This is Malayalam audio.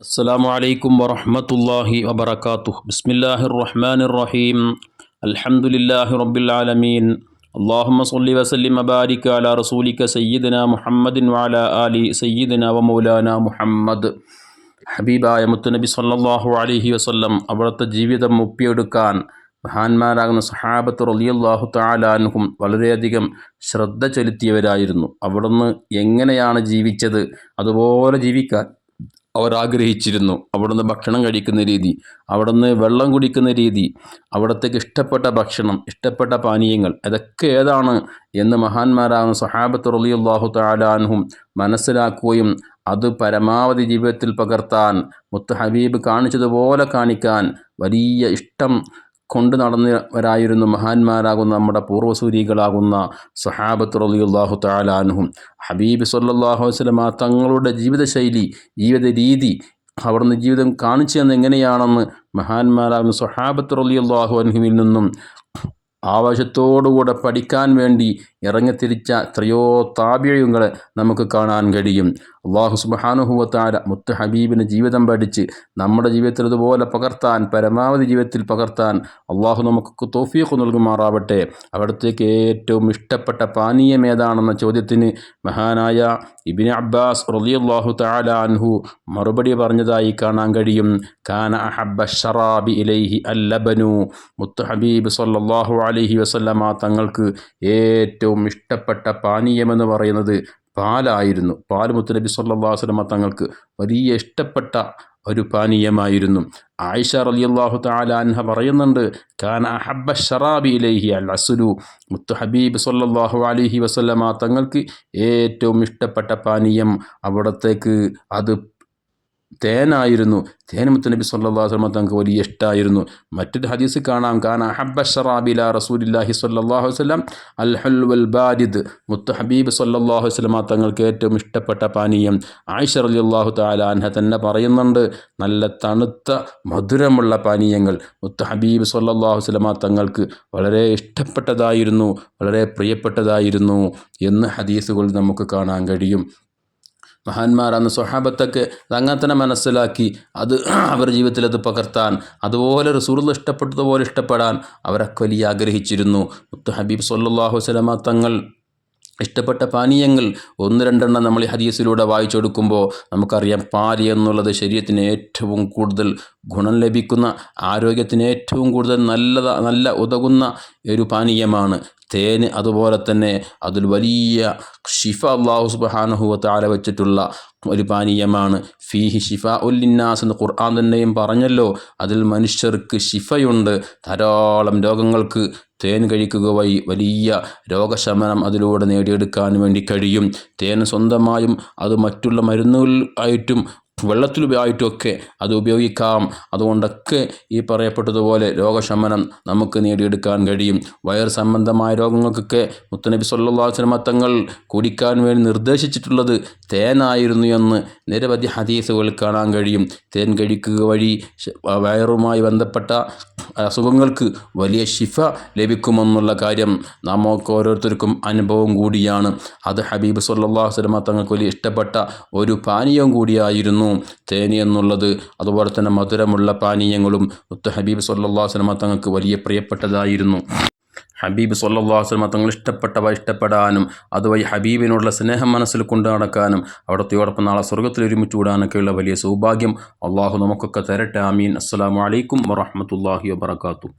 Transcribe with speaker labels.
Speaker 1: السلام عليكم ورحمة الله وبركاته بسم الله الرحمن الرحيم الحمد لله رب العالمين اللهم صل وسلم وبارك على رسولك سيدنا محمد وعلى آل سيدنا ومولانا محمد ഹബീബായ മുത്തുനബി സല്ലാഹു അലഹി വസ്ല്ലം അവിടുത്തെ ജീവിതം ഒപ്പിയെടുക്കാൻ മഹാന്മാരാകുന്ന സഹാബത്ത് റലിയല്ലാഹു താലാൻഹും വളരെയധികം ശ്രദ്ധ ചെലുത്തിയവരായിരുന്നു അവിടുന്ന് എങ്ങനെയാണ് ജീവിച്ചത് അതുപോലെ ജീവിക്കാൻ അവർ ആഗ്രഹിച്ചിരുന്നു. അവിടുന്ന് ഭക്ഷണം കഴിക്കുന്ന രീതി അവിടുന്ന് വെള്ളം കുടിക്കുന്ന രീതി അവിടത്തേക്ക് ഇഷ്ടപ്പെട്ട ഭക്ഷണം ഇഷ്ടപ്പെട്ട പാനീയങ്ങൾ അതൊക്കെ ഏതാണ് എന്ന് മഹാന്മാരാകുന്ന സഹാബത്ത് റലിയുള്ളാഹു താലാൻഹും മനസ്സിലാക്കുകയും അത് പരമാവധി ജീവിതത്തിൽ പകർത്താൻ മുത്ത് ഹബീബ് കാണിച്ചതുപോലെ കാണിക്കാൻ വലിയ ഇഷ്ടം കൊണ്ടു നടന്നവരായിരുന്നു മഹാന്മാരാകുന്ന നമ്മുടെ പൂർവസൂരികളാകുന്ന സഹാബത്ത് റലിയുല്ലാഹു താലാൻഹും ഹബീബ് സല്ലാഹു വസ്ലമ തങ്ങളുടെ ജീവിതശൈലി ജീവിത രീതി അവിടുന്ന് ജീവിതം കാണിച്ചു തന്നെ എങ്ങനെയാണെന്ന് മഹാന്മാരാകുന്ന സഹാബത്ത് റലിയുല്ലാഹു അൻഹുവിൽ നിന്നും ആവശ്യത്തോടുകൂടെ പഠിക്കാൻ വേണ്ടി ഇറങ്ങിത്തിരിച്ച എത്രയോ താപിഴയുങ്ങളെ നമുക്ക് കാണാൻ കഴിയും. അള്ളാഹു സുബാനുഹുവത്താര മുത്ത് ഹബീബിന് ജീവിതം പഠിച്ച് നമ്മുടെ ജീവിതത്തിൽ ഇതുപോലെ പകർത്താൻ പരമാവധി ജീവിതത്തിൽ പകർത്താൻ അള്ളാഹു നമുക്ക് തോഫീഖ് നൽകുമാറാവട്ടെ. അവിടത്തേക്ക് ഏറ്റവും ഇഷ്ടപ്പെട്ട പാനീയം ഏതാണെന്ന ചോദ്യത്തിന് മഹാനായ ഇബിൻ അബ്ബാസ് റലിയല്ലാഹു താല അൻഹു മറുപടി പറഞ്ഞതായി കാണാൻ കഴിയും. കാന അഹബ്ബ ഷറാബി ഇലൈഹി അല്ലബനു. മുത്ത് ഹബീബ് സല്ലാഹു അലഹി വസല്ലമ തങ്ങൾക്ക് ഏറ്റവും ഇഷ്ടപ്പെട്ട പാനീയമെന്ന് പറയുന്നത് പാലായിരുന്നു. പാൽ മുത്തനബി സല്ലാസ്ലമ തങ്ങൾക്ക് വലിയ ഇഷ്ടപ്പെട്ട ഒരു പാനീയമായിരുന്നു. ആയിഷ റലിയല്ലാഹു താലാൻഹ പറയുന്നുണ്ട് ഖാൻ അഹബ ഷറാബി ഇലൈഹി അൽ അസുലു മുത്തു ഹബീബ് സല്ലാഹു അലിഹി വസല്ലമ തങ്ങൾക്ക് ഏറ്റവും ഇഷ്ടപ്പെട്ട പാനീയം അവിടത്തേക്ക് അത് തേനായിരുന്നു. തേൻ മുത്തനബി സല്ലാ വസ്ലമ തങ്ങൾക്ക് വലിയ ഇഷ്ടമായിരുന്നു മറ്റൊരു ഹദീസ് കാണാം. കാന അഹബ ഷറാബില റസൂലില്ലാഹി സല്ലാഹു വസ്ലം അൽ ഹൽവൽ ബാരിദ്. മുത്ത് ഹബീബ് സല്ലാഹു വസ്ലമ തങ്ങൾക്ക് ഏറ്റവും ഇഷ്ടപ്പെട്ട പാനീയം. ആയിഷ അലി അള്ളാഹു താലാൻഹ തന്നെ പറയുന്നുണ്ട്. നല്ല തണുത്ത മധുരമുള്ള പാനീയങ്ങൾ. മുത്ത് ഹബീബ് സല്ലാഹു വസ്ലമ തങ്ങൾക്ക് വളരെ ഇഷ്ടപ്പെട്ടതായിരുന്നു. വളരെ പ്രിയപ്പെട്ടതായിരുന്നു എന്ന് ഹദീസുകൾ നമുക്ക് കാണാൻ കഴിയും. മഹാന്മാർ അന്ന് സ്വഹാബത്തൊക്കെ തന്നെ മനസ്സിലാക്കി അത് അവരുടെ ജീവിതത്തിൽ അത് പകർത്താൻ അതുപോലെ റസൂറുള്ള ഇഷ്ടപ്പെട്ടതുപോലെ ഇഷ്ടപ്പെടാൻ അവരൊക്കെ വലിയ ആഗ്രഹിച്ചിരുന്നു. മുത്തു ഹബീബ് സല്ലാഹു വസ്ലമ തങ്ങൾ ഇഷ്ടപ്പെട്ട പാനീയങ്ങൾ ഒന്ന് രണ്ടെണ്ണം നമ്മൾ ഈ ഹദീസിലൂടെ വായിച്ചെടുക്കുമ്പോൾ നമുക്കറിയാം പാൽ എന്നുള്ളത് ശരീരത്തിന് ഏറ്റവും കൂടുതൽ ഗുണം ലഭിക്കുന്ന ആരോഗ്യത്തിന് ഏറ്റവും കൂടുതൽ നല്ലത നല്ല ഉതകുന്ന ഒരു പാനീയമാണ്. തേന് അതുപോലെ തന്നെ അതിൽ വലിയ ഷിഫ അള്ളാഹു സുബാനഹുവത്ത് ആല വെച്ചിട്ടുള്ള ഒരു പാനീയമാണ്. ഫീഹി ഷിഫ ഉല്ലിന്നാസ് എന്ന് ഖുർആൻ തന്നെയും പറഞ്ഞല്ലോ. അതിൽ മനുഷ്യർക്ക് ഷിഫയുണ്ട് ധാരാളം രോഗങ്ങൾക്ക് തേൻ കഴിക്കുക വഴി വലിയ രോഗശമനം അതിലൂടെ നേടിയെടുക്കാൻ വേണ്ടി കഴിയും. തേൻ സ്വന്തമായും അത് മറ്റുള്ള മരുന്നുകൾ ആയിട്ടും വെള്ളത്തിലുമായിട്ടുമൊക്കെ അത് ഉപയോഗിക്കാം. അതുകൊണ്ടൊക്കെ ഈ പറയപ്പെട്ടതുപോലെ രോഗശമനം നമുക്ക് നേടിയെടുക്കാൻ കഴിയും. വയർ സംബന്ധമായ രോഗങ്ങൾക്കൊക്കെ മുത്തനബി സല്ലാസ്ലമ തങ്ങൾ കുടിക്കാൻ വേണ്ടി നിർദ്ദേശിച്ചിട്ടുള്ളത് തേനായിരുന്നു എന്ന് നിരവധി ഹദീസുകൾ കാണാൻ കഴിയും. തേൻ കഴിക്കുക വഴി വയറുമായി ബന്ധപ്പെട്ട അസുഖങ്ങൾക്ക് വലിയ ശിഫ ലഭിക്കുമെന്നുള്ള കാര്യം നമുക്ക് ഓരോരുത്തർക്കും അനുഭവം കൂടിയാണ്. അത് ഹബീബ് സല്ലാ വസ്ലമ തങ്ങൾക്ക് വലിയ ഇഷ്ടപ്പെട്ട ഒരു പാനീയം കൂടിയായിരുന്നു. തേനി എന്നുള്ളത് അതുപോലെ തന്നെ മധുരമുള്ള പാനീയങ്ങളും മുത്ത ഹബീബ് സല്ലാ വസ്ലമ തങ്ങൾക്ക് വലിയ പ്രിയപ്പെട്ടതായിരുന്നു. ഹബീബ് സല്ലാ വസ്ലമ തങ്ങൾ ഇഷ്ടപ്പെട്ടവ ഇഷ്ടപ്പെടാനും അതുവഴി ഹബീബിനോടുള്ള സ്നേഹം മനസ്സിൽ കൊണ്ടു നടക്കാനും അവിടത്തെയോടൊപ്പം നാളെ സ്വർഗത്തിൽ ഒരുമിച്ച് കൂടാനൊക്കെയുള്ള വലിയ സൗഭാഗ്യം അള്ളാഹു നമുക്കൊക്കെ തരട്ടെ. ആമീൻ. അസ്സാം വലൈക്കും വറഹമത്തല്ലാഹി വാത്തു